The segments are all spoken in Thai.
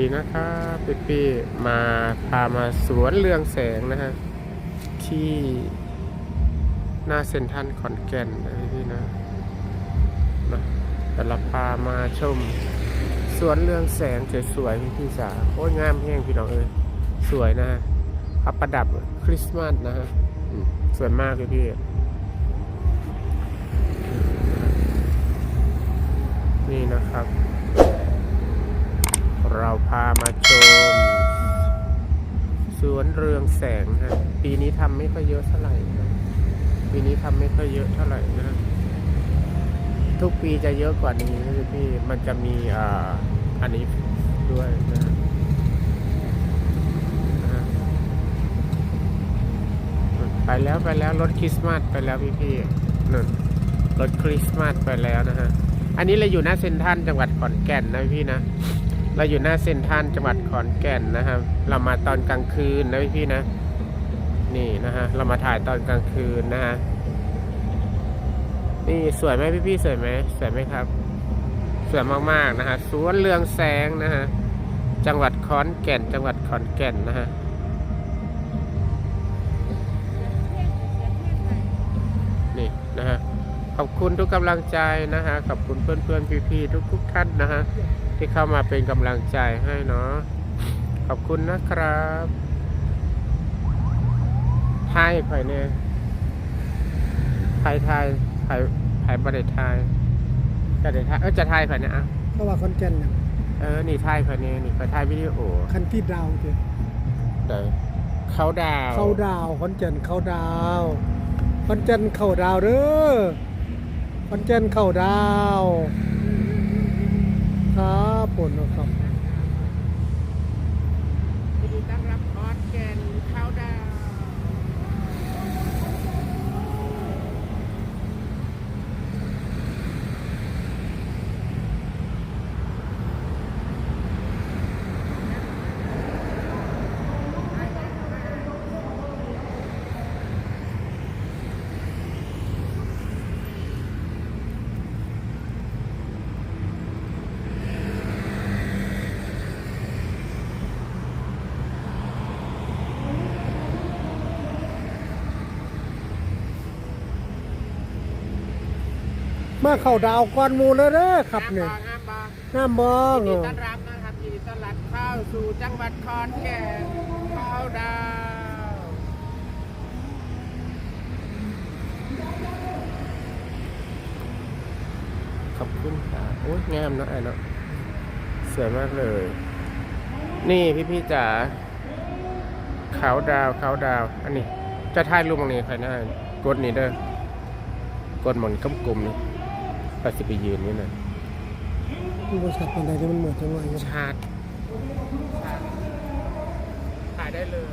ดีนะครับปิ๊ปี้มาพามาสวนเรืองแสงนะฮะ ที่หน้าเซ็นทรัลขอนแก่นนะพี่นะนะแต่เราพามาชม สวนเรืองแสงสวยๆพี่พี่จ๋าโอ้ยงามแห้งพี่น้องเอ้ยสวยนะฮะพับประดับคริสต์มาสนะฮะสวยมากเลยพี่นี่นะครับ เราพามาชม สวนเรืองแสงนะปีนี้ทำไม่ค่อยเยอะเท่าไหร่นะปีนี้ทำไม่ค่อยเยอะเท่าไหร่นะทุกปีจะเยอะกว่านี้นะพี่มันจะมีอ่าอันนี้ด้วยนะไปแล้วไปแล้วรถคริสต์มาสไปแล้วพี่พี่นั่นรถคริสต์มาสไปแล้วนะฮะ อันนี้เราอยู่หน้าเซนทรัลจังหวัดขอนแก่นนะพี่นะ เราอยู่หน้าเซ็นทรัลจังหวัดขอนแก่นนะครับ เรามาตอนกลางคืนนะพี่ๆนะ นี่นะฮะ เรามาถ่ายตอนกลางคืนนะฮะ นี่สวยไหมพี่ๆสวยไหมสวยไหมครับ สวยมากๆนะฮะ สวนเรืองแสงนะฮะ จังหวัดขอนแก่น จังหวัดขอนแก่นนะฮะ คุณทุกกำลังใจนะฮะขอบคุณเพื่อนๆพี่ๆทุกๆท่านนะฮะที่เข้ามาเป็นกำลังใจให้เนาะขอบคุณนะครับไทยไผ่เนี่ยไทยไทยไผ่ไผ่ประเทศไทยจะได้ไทยเออจะไทยไผ่เนี่ยอะเพราะว่าคอนแก่นน่ะเออนี่ไทยไผ่เนี่ยนี่ไผ่ไทยวิดีโอคันที่ดาวเจ้เดี๋ยวเขาดาวเข้าดาวคอนแก่นเข้าดาวคอนแก่นเข้าดาวเด้อ คอนเจนเข้าดาว ครับผลนะครับ ยินดีต้อนรับขอนแก่นเขาดาว มาเข้าดาวก่อนหมูแล้วเด้อครับเนี่ยงามบองน้ำบองยินดีต้อนรับนะครับยินดีต้อนรับเข้าสู่จังหวัดขอนแก่นเขาดาวขอบคุณค่ะโอ้ยงามเนาะไอ้เนาะสวยมากเลย นี่พี่พี่ๆจ๋าขาวดาวขาวดาว อันนี้ จะถ่ายรูปตรงนี้ใครหน้ากดนี่เด้อกดหมอนกำกลมนี่ ก็สิไปยืนนี่นะบริษัทเป็นใดที่มันเหมือนจังหวะอยู่ชาร์จถ่ายได้เลย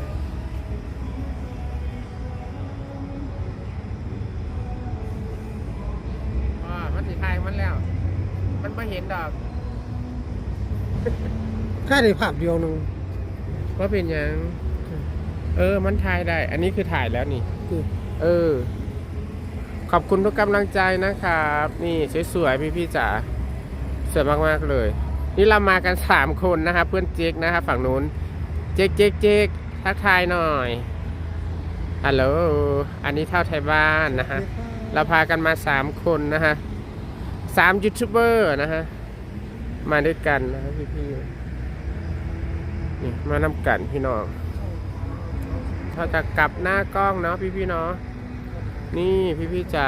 อ๋อมันสีทายมันแล้ว มันไม่เห็นดอกแค่ในภาพเดียวหนึงว่าเป็นหยัง เออ มันถ่ายได้ อันนี้คือถ่ายแล้วนี่คือเออ ขอบคุณทุกกำลังใจนะครับ นี่สวยๆพี่ๆจ๋าสวยมากๆเลย นี่เรามากันสามคนนะครับ เพื่อนเจ๊กนะครับฝั่งนู้น เจ๊กเจ๊กเจ๊กทักทายหน่อยฮัลโหลอันนี้เท่าไทยบ้านนะฮะเราพากันมาสามคนนะฮะสามยูทูบเบอร์นะฮะมาด้วยกันนะฮะพี่ๆนี่มานำกันพี่น้องเราจะกลับหน้ากล้องเนาะพี่ๆเนาะ นี่พี่ๆจ๋า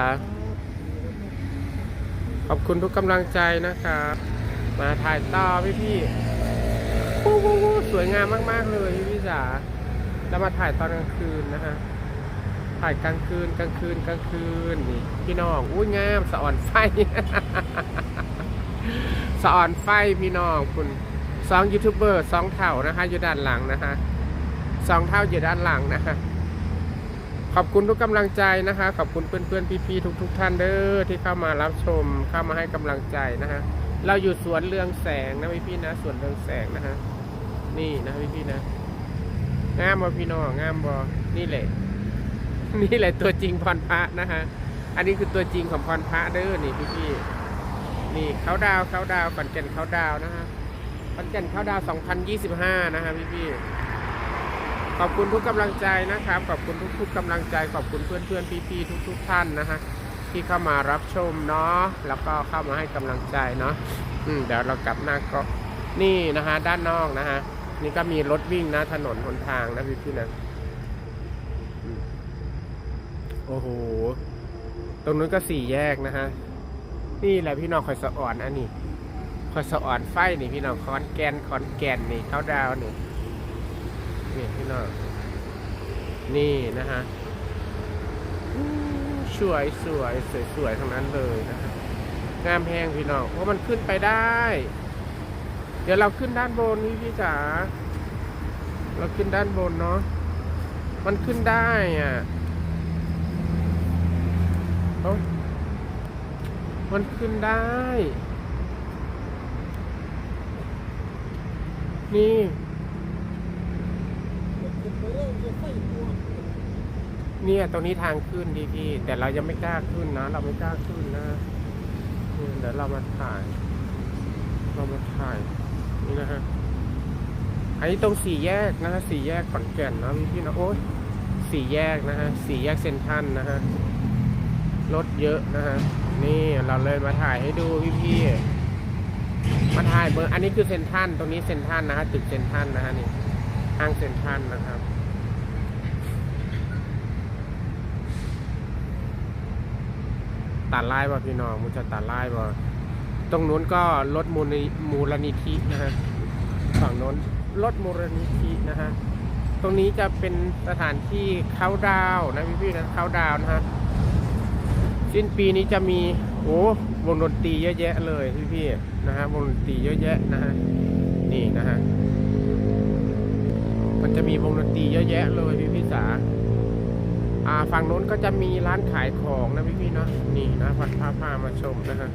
ขอบคุณทุกกำลังใจนะครับมาถ่ายต่อพี่ๆวู้วู้วู้สวยงามมาก ๆ เลยพี่ๆจ๋าแล้วมาถ่ายตอนกลางคืนนะฮะถ่ายกลางคืนกลางคืนกลางคืนนี่พี่น้องอุ้ยงามสะอ่อนไฟสะอ่อนไฟพี่น้องคุณสองยูทูบเบอร์สองเท่านะคะอยู่ด้านหลังนะคะสองเท่าอยู่ด้านหลังนะคะ ขอบคุณทุกกำลังใจนะคะ ขอบคุณเพื่อนๆพี่ๆทุก ๆ ท่านเด้อที่เข้ามารับชมเข้ามาให้กำลังใจนะฮะเราอยู่สวนเรืองแสงนะพี่ๆนะสวนเรืองแสงนะฮะนี่นะพี่ๆนะงามบ่พี่น้องงามบ่นี่แหละ นี่แหละตัวจริงพรพระนะฮะอันนี้คือตัวจริงของพรพระเด้อนี่พี่พี่ๆนี่เขาดาวเขาดาวก่อนเก่นเขาดาวนะฮะขอนแก่นเขาดาว 2025 นะครับพี่ๆ ขอบคุณทุกกำลังใจนะครับ ขอบคุณทุกๆกำลังใจ ขอบคุณเพื่อนๆพี่ๆทุก ๆ ท่านนะฮะที่เข้ามารับชมเนาะแล้วก็เข้ามาให้กำลังใจเนาะอืมเดี๋ยวเรากลับหน้าก็นี่นะฮะด้านนอกนะฮะนี่ก็มีรถวิ่งนะถนนหนทางนะพี่ๆนะโอ้โหตรงนู้นก็สี่แยกนะฮะนี่แหละพี่น้องคอยสะอ่อนอันนี้คอยสะอ่อนไฟนี่พี่น้องคอนแกนคอนแกนนี่เขาดาวน์ นี่นี่พี่น้องนี่นะฮะสวยสวยสวยสวยทั้งนั้นเลยนะฮะงามแพงพี่น้องเพราะมันขึ้นไปได้ เดี๋ยวเราขึ้นด้านบนนี่พี่จ๋าเราขึ้นด้านบนเนาะมันขึ้นได้อะมันขึ้นได้ นี่ เนี่ยตรงนี้ทางขึ้นดีพี่แต่เรายังไม่กล้าขึ้นนะ เราไม่กล้าขึ้นนะเดี๋ยวเรามาถ่าย เรามาถ่ายนี่นะฮะอันนี้ตรงสี่แยกนะฮะสี่แยกขอนแก่นนะพี่นะโอ้ยสี่แยกนะฮะสี่แยกเซนทันนะฮะรถเยอะนะฮะนี่เราเลยมาถ่ายให้ดูพี่พี่มาถ่ายเบอร์อันนี้คือเซนทันตรงนี้เซนทันนะฮะตึกเซนทันนะฮะนี่ห้างเซนทันนะครับ ตัดไล่บ่พี่น้องมุจะตัดไล่บ่ตรงนู้นก็รถมูลนิมูลนิธินะฮะฝั่งโน้นรถมูลนิธินะฮะตรงนี้จะเป็นสถานที่เข้าดาวนะพี่พี่ๆนะเข้าดาวนะฮะสิ้นปีนี้จะมีโอ้วงดนตรีเยอะแยะเลยพี่พี่ๆนะฮะวงดนตรีเยอะแยะนะฮะนี่นะฮะมันจะมีวงดนตรีเยอะแยะเลยพี่พี่ๆจ๋าอ่า ฝั่งโน้นก็จะมีร้านขายของนะพี่พี่เนาะนี่นะพัดพาพามาชมนะฮะ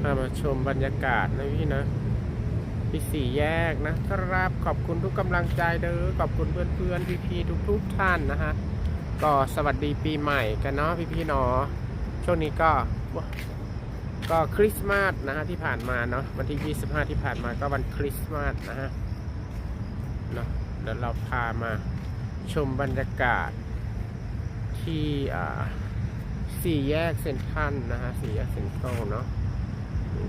พามาชมบรรยากาศนะพี่นะที่สี่แยกนะครับขอบคุณทุกกำลังใจเด้อขอบคุณเพื่อนๆพี่ๆทุกๆท่านนะฮะก็สวัสดีปีใหม่กันเนาะพี่ๆเนาะช่วงนี้ก็ก็คริสต์มาสนะฮะที่ผ่านมาเนาะวันที่ 25 ที่ผ่านมาก็วันคริสต์มาสนะฮะเนาะเดี๋ยวเราพามาชมบรรยากาศ ที่สี่แยกเซ็นทรัลนะฮะสี่แยกเซ็นทรัลเนาะ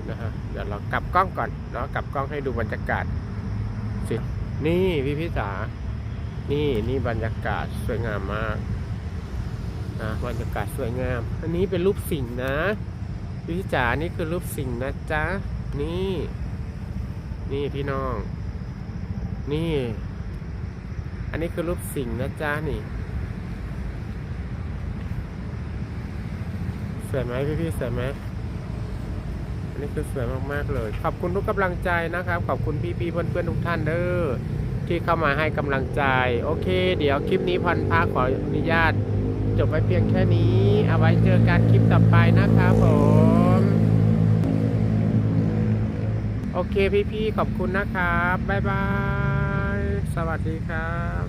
นะฮะเดี๋ยวเรากลับกล้องก่อนเนาะกลับกล้องให้ดูบรรยากาศสินี่พี่พิสานี่นี่บรรยากาศสวยงามมากนะบรรยากาศสวยงาม อันนี้เป็นรูปสิงห์นะพี่พิจ๋านี่คือรูปสิงห์นะจ๊ะนี่ นี่พี่น้อง นี่ อันนี้คือรูปสิงห์นะจ๊ะนี่ สวยไหมพี่พี่ๆสวยไหมอันนี้คือสวยมากๆเลย ขอบคุณทุกกำลังใจนะครับ ขอบคุณพี่ๆเพื่อนๆทุกท่านเด้อที่เข้ามาให้กำลังใจ โอเค เดี๋ยวคลิปนี้พันภาขออนุญาต จบไว้เพียงแค่นี้ เอาไว้เจอกันคลิปต่อไปนะครับผมโอเคพี่ๆขอบคุณนะครับบ๊ายบาย สวัสดีครับ